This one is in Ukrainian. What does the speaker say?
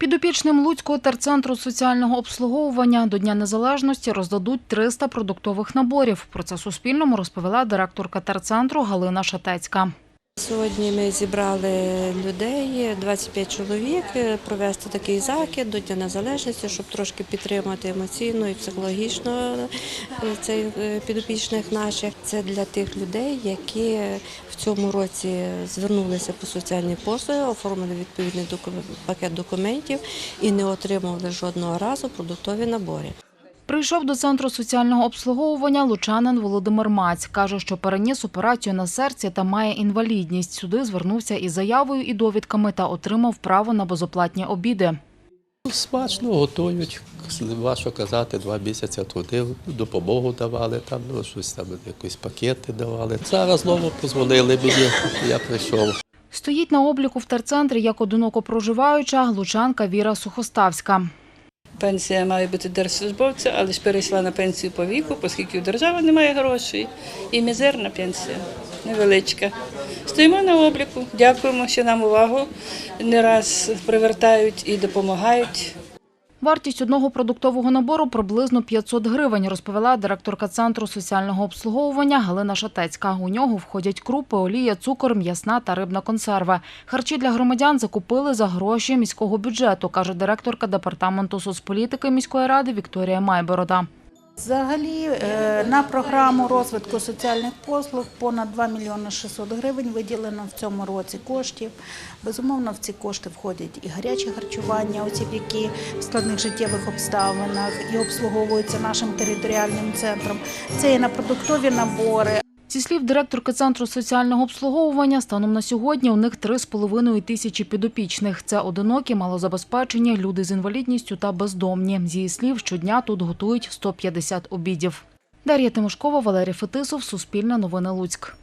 Підопічним Луцького терцентру соціального обслуговування до Дня Незалежності роздадуть 300 продуктових наборів. Про це Суспільному розповіла директорка терцентру Галина Шатецька. Сьогодні ми зібрали людей, 25 чоловік, е, провести такий захід до Дня Незалежності, щоб трошки підтримати емоційно і психологічно е, цей е, підопічних наших. Це для тих людей, які в цьому році звернулися по соціальні послуги, оформили відповідний пакет документів і не отримували жодного разу продуктові набори. Прийшов до центру соціального обслуговування лучанин Володимир Маць. Каже, що переніс операцію на серці та має інвалідність. Сюди звернувся із заявою і довідками та отримав право на безоплатні обіди. Смачно готують, важко казати, два місяці трудив, допомогу давали, там ну, щось там, якісь пакети давали. Зараз знову дозвонили мені, я прийшов. Стоїть на обліку в терцентрі як одиноко проживаюча лучанка Віра Сухоставська. Пенсія має бути держслужбовця, але ж перейшла на пенсію по віку, оскільки у держави немає грошей. І мізерна пенсія невеличка. Стоїмо на обліку, дякуємо, що нам увагу не раз привертають і допомагають. Вартість одного продуктового набору приблизно 500 гривень, розповіла директорка центру соціального обслуговування Галина Шатецька. У нього входять крупи, олія, цукор, м'ясна та рибна консерва. Харчі для громадян закупили за гроші міського бюджету, каже директорка департаменту соцполітики міської ради Вікторія Майборода. Взагалі е, на програму розвитку соціальних послуг понад 2 мільйони 600 гривень виділено в цьому році коштів. Безумовно, в ці кошти входять і гаряче харчування осіб, які в складних життєвих обставинах і обслуговуються нашим територіальним центром. Це і на продуктові набори, Зі слів директорки центру соціального обслуговування, станом на сьогодні у них 3,5 тисячі підопічних. Це одинокі, малозабезпечені, люди з інвалідністю та бездомні. З її слів, щодня тут готують 150 обідів. Дар'я Тимошкова, Валерій Фетисов, Суспільне новини Луцьк.